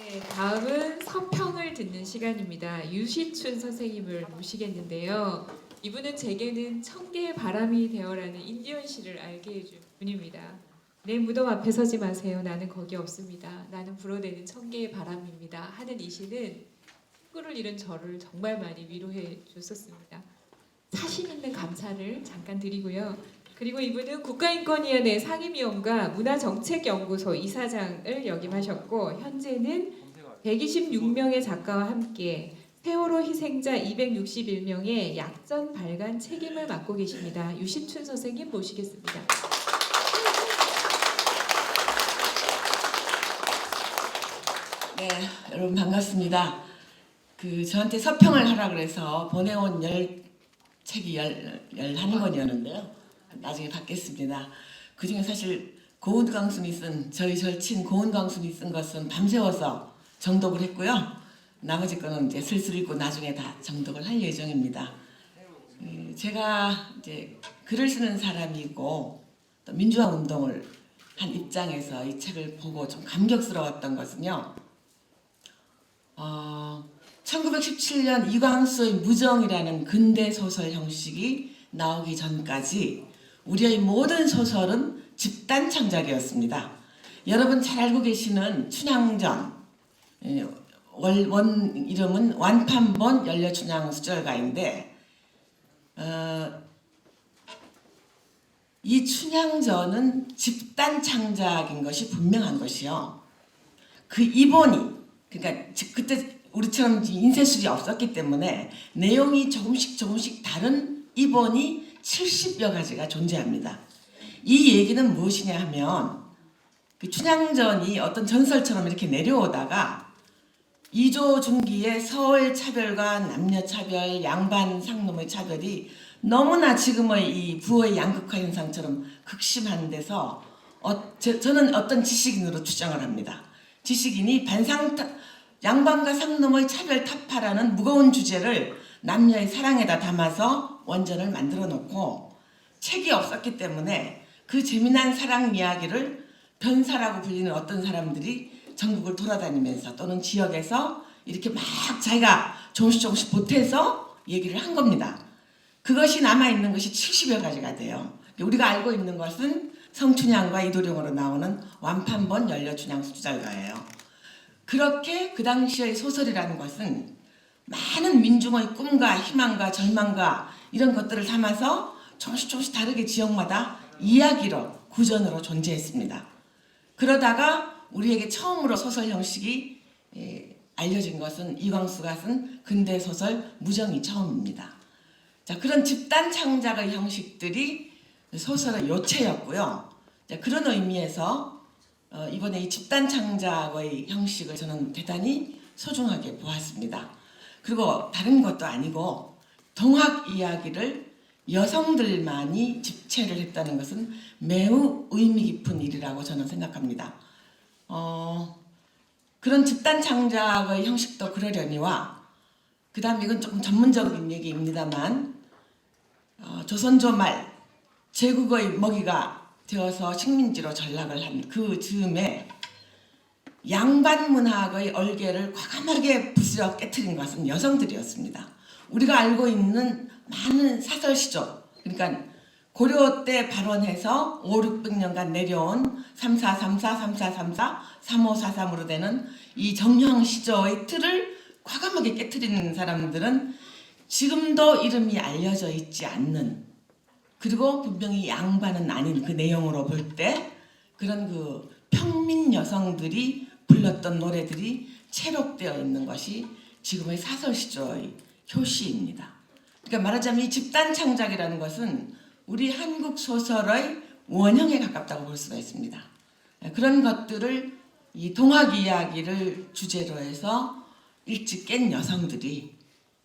네, 다음은 서평을 듣는 시간입니다. 유시춘 선생님을 모시겠는데요. 이분은 제게는 천 개의 바람이 되어라는 인디언 시를 알게 해준 분입니다. 내 무덤 앞에 서지 마세요. 나는 거기 없습니다. 나는 불어내는 천 개의 바람입니다. 하는 이 시는 친구를 잃은 저를 정말 많이 위로해 줬었습니다. 사심 있는 감사를 잠깐 드리고요. 그리고 이분은 국가인권위원회 상임위원과 문화정책연구소 이사장을 역임하셨고 현재는 126명의 작가와 함께 세월호 희생자 261명의 약전 발간 책임을 맡고 계십니다. 유시춘 선생님 모시겠습니다. 네, 여러분 반갑습니다. 그 저한테 서평을 하라 그래서 보내온 열 책이 열 열 한 권이었는데요. 나중에 받겠습니다. 그 중에 사실 고은 강순이 쓴 저희 절친 고은 강순이 쓴 것은 밤새워서 정독을 했고요. 나머지 거는 이제 슬슬 읽고 나중에 다 정독을 할 예정입니다. 그 제가 이제 글을 쓰는 사람이고 또 민주화 운동을 한 입장에서 이 책을 보고 좀 감격스러웠던 것은요. 어, 1917년 이광수의 무정이라는 근대 소설 형식이 나오기 전까지 우리의 모든 소설은 집단 창작이었습니다. 여러분 잘 알고 계시는 춘향전 예, 월- 원 이름은 완판본 연려춘향 수절가인데 어, 이 춘향전은 집단 창작인 것이 분명한 것이요. 그 이본이 그러니까 지- 그때 우리처럼 인쇄술이 없었기 때문에 내용이 조금씩 조금씩 다른 이본이 70여 가지가 존재합니다. 이 얘기는 무엇이냐 하면 그 춘향전이 어떤 전설처럼 이렇게 내려오다가 이조 중기의 서울 차별과 남녀 차별, 양반 상놈의 차별이 너무나 지금의 이 부의 양극화 현상처럼 극심한 데서 어, 저, 저는 어떤 지식인으로 추정을 합니다. 지식인이 반상 양반과 상놈의 차별 타파라는 무거운 주제를 남녀의 사랑에다 담아서 원전을 만들어 놓고 책이 없었기 때문에 그 재미난 사랑 이야기를 변사라고 불리는 어떤 사람들이 전국을 돌아다니면서 또는 지역에서 이렇게 막 자기가 조금씩 조금씩 보태서 얘기를 한 겁니다. 그것이 남아있는 것이 70여 가지가 돼요. 우리가 알고 있는 것은 성춘향과 이도령으로 나오는 완판본 연려춘향 수주자가예요. 그렇게 그 당시의 소설이라는 것은 많은 민중의 꿈과 희망과 절망과 이런 것들을 담아서 조금씩 조금씩 다르게 지역마다 이야기로 구전으로 존재했습니다. 그러다가 우리에게 처음으로 소설 형식이 예, 알려진 것은 이광수가 쓴 근대 소설 무정이 처음입니다. 자 그런 집단 창작의 형식들이 소설의 요체였고요. 자, 그런 의미에서 어, 이번에 이 집단 창작의 형식을 저는 대단히 소중하게 보았습니다. 그리고 다른 것도 아니고 동학 이야기를 여성들만이 집체를 했다는 것은 매우 의미 깊은 일이라고 저는 생각합니다. 어, 그런 집단 창작의 형식도 그러려니와 그 다음 이건 조금 전문적인 얘기입니다만 어, 조선조 말 제국의 먹이가 되어서 식민지로 전락을 한 그 즈음에 양반 문학의 얼개를 과감하게 부스려 깨뜨린 것은 여성들이었습니다. 우리가 알고 있는 많은 사설 시조, 그러니까 고려 때 발원해서 5, 600년간 내려온 3434, 3434, 3543으로 되는 이 정형 시조의 틀을 과감하게 깨뜨리는 사람들은 지금도 이름이 알려져 있지 않는 그리고 분명히 양반은 아닌 그 내용으로 볼 때 그런 그 평민 여성들이 불렀던 노래들이 체록되어 있는 것이 지금의 사설 시조의 효시입니다. 그러니까 말하자면 이 집단 창작이라는 것은 우리 한국 소설의 원형에 가깝다고 볼 수가 있습니다. 그런 것들을 이 동학 이야기를 주제로 해서 일찍 깬 여성들이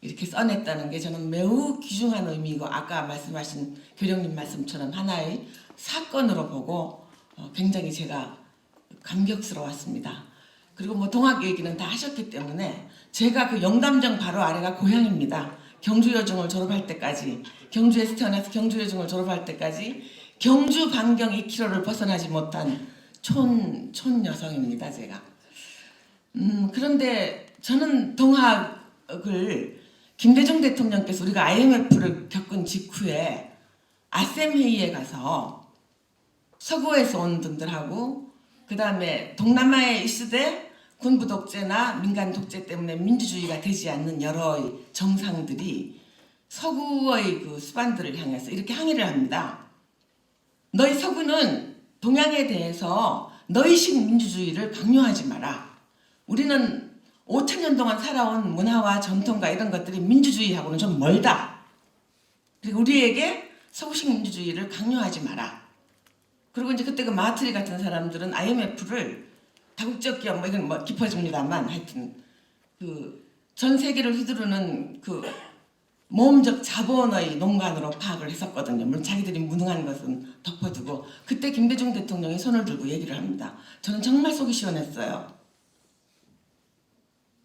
이렇게 써냈다는 게 저는 매우 귀중한 의미이고 아까 말씀하신 교령님 말씀처럼 하나의 사건으로 보고 어, 굉장히 제가 감격스러웠습니다. 그리고 뭐 동학 얘기는 다 하셨기 때문에 제가 그 영담정 바로 아래가 고향입니다. 경주여중을 졸업할 때까지 경주에서 태어나서 경주여중을 졸업할 때까지 경주 반경 2km를 벗어나지 못한 촌, 촌 여성입니다. 제가 음, 그런데 저는 동학을 김대중 대통령께서 우리가 IMF를 겪은 직후에 아셈 회의에 가서 서구에서 온 분들하고 그 다음에 동남아에 있으되 군부 독재나 민간 독재 때문에 민주주의가 되지 않는 여러 정상들이 서구의 그 수반들을 향해서 이렇게 항의를 합니다. 너희 서구는 동양에 대해서 너희식 민주주의를 강요하지 마라. 우리는 5천 년 동안 살아온 문화와 전통과 이런 것들이 민주주의하고는 좀 멀다. 그리고 우리에게 서구식 민주주의를 강요하지 마라. 그리고 이제 그때 그 마트리 같은 사람들은 IMF를 다국적 기업 뭐 이건 뭐 깊어집니다만 하여튼 그 전 세계를 휘두르는 그 모험적 자본의 농간으로 파악을 했었거든요. 물론 자기들이 무능한 것은 덮어두고 그때 김대중 대통령이 손을 들고 얘기를 합니다. 저는 정말 속이 시원했어요.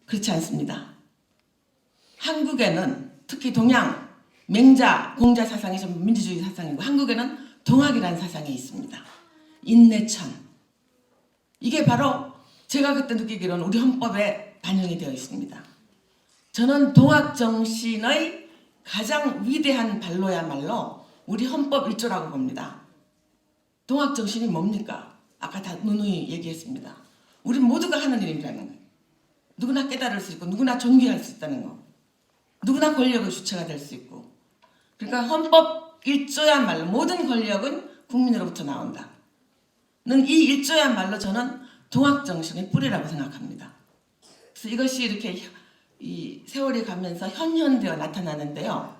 그렇지 않습니다. 한국에는 특히 동양 맹자 공자 사상이 전부 민주주의 사상이고 한국에는 동학이라는 사상이 있습니다. 인내천 이게 바로 제가 그때 느끼기로는 우리 헌법에 반영이 되어 있습니다. 저는 동학 정신의 가장 위대한 발로야말로 우리 헌법 1조라고 봅니다. 동학 정신이 뭡니까? 아까 다 누누이 얘기했습니다. 우리 모두가 하는 일이라는 거예요. 누구나 깨달을 수 있고 누구나 존귀할 수 있다는 거. 누구나 권력의 주체가 될 수 있고. 그러니까 헌법 1조야말로 모든 권력은 국민으로부터 나온다. 는이 일조야말로 저는 동학 정신의 뿌리라고 생각합니다. 그래서 이것이 이렇게 이 세월이 가면서 현현되어 나타나는데요.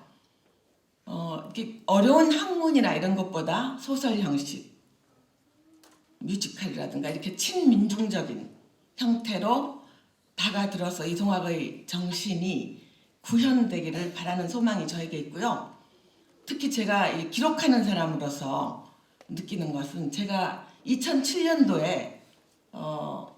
어, 이렇게 어려운 학문이나 이런 것보다 소설 형식, 뮤지컬이라든가 이렇게 친민중적인 형태로 다가들어서 이 동학의 정신이 구현되기를 바라는 소망이 저에게 있고요. 특히 제가 이 기록하는 사람으로서 느끼는 것은 제가 2007년도에 어,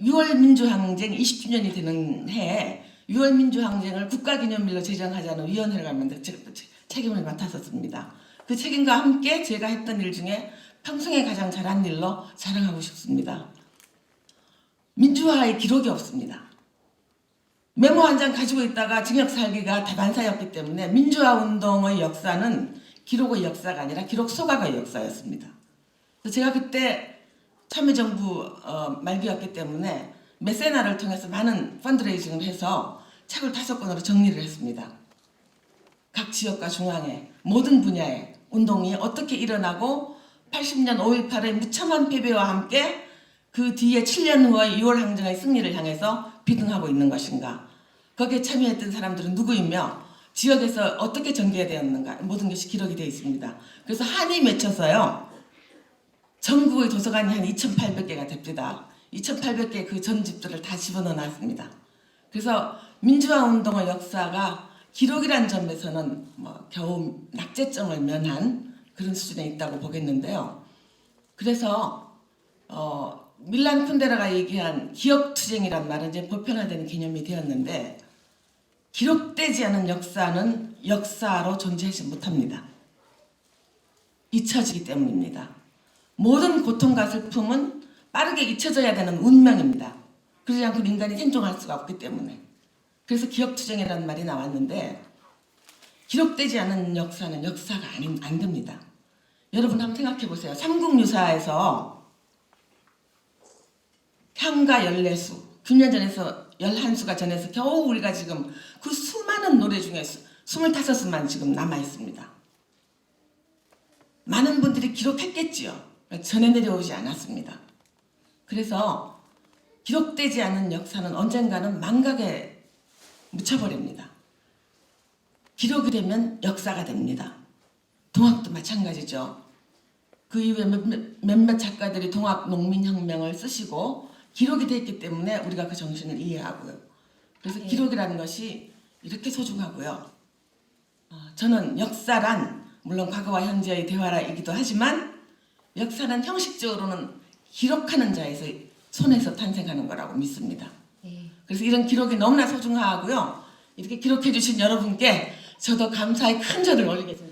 6월 민주항쟁 20주년이 되는 해에 6월 민주항쟁을 국가기념일로 제정하자는 위원회를 책- 책임을 맡았었습니다. 그 책임과 함께 제가 했던 일 중에 평생에 가장 잘한 일로 자랑하고 싶습니다. 민주화의 기록이 없습니다. 메모 한 장 가지고 있다가 징역 살기가 다반사였기 때문에 민주화 운동의 역사는 기록의 역사가 아니라 기록 소각의 역사였습니다. 제가 그때 참여정부 어, 말기였기 때문에 메세나를 통해서 많은 펀드레이징을 해서 책을 다섯 권으로 정리를 했습니다. 각 지역과 중앙에 모든 분야에 운동이 어떻게 일어나고 80년 5.18의 무참한 패배와 함께 그 뒤에 7년 후의 6월 항쟁의 승리를 향해서 비등하고 있는 것인가 거기에 참여했던 사람들은 누구이며 지역에서 어떻게 전개되었는가 모든 것이 기록이 되어 있습니다. 그래서 한이 맺혀서요. 전국의 도서관이 한 2,800개가 됩니다. 2,800개 그 전집들을 다 집어넣어 놨습니다. 그래서 민주화 운동의 역사가 기록이란 점에서는 뭐 겨우 낙제점을 면한 그런 수준에 있다고 보겠는데요. 그래서 어, 밀란 쿤데라가 얘기한 기억투쟁이란 말은 이제 보편화되는 개념이 되었는데 기록되지 않은 역사는 역사로 존재하지 못합니다. 잊혀지기 때문입니다. 모든 고통과 슬픔은 빠르게 잊혀져야 되는 운명입니다. 그러지 않고 인간이 생존할 수가 없기 때문에. 그래서 기억투쟁이라는 말이 나왔는데 기록되지 않은 역사는 역사가 아닌, 안 됩니다. 여러분 한번 생각해 보세요. 삼국유사에서 향가 열네수 9년 전에서 11수가 전해서 겨우 우리가 지금 그 수많은 노래 중에 25수만 지금 남아 있습니다. 많은 분들이 기록했겠지요. 전해 내려오지 않았습니다. 그래서 기록되지 않은 역사는 언젠가는 망각에 묻혀버립니다. 기록이 되면 역사가 됩니다. 동학도 마찬가지죠. 그 이후에 몇몇, 작가들이 동학 농민혁명을 쓰시고 기록이 됐기 때문에 우리가 그 정신을 이해하고요. 그래서 예. 기록이라는 것이 이렇게 소중하고요. 어, 저는 역사란 물론 과거와 현재의 대화이기도 하지만 역사는 형식적으로는 기록하는 자에서 손에서 탄생하는 거라고 믿습니다. 네. 그래서 이런 기록이 너무나 소중하고요. 이렇게 기록해 주신 여러분께 저도 감사의 큰 절을 올리겠습니다.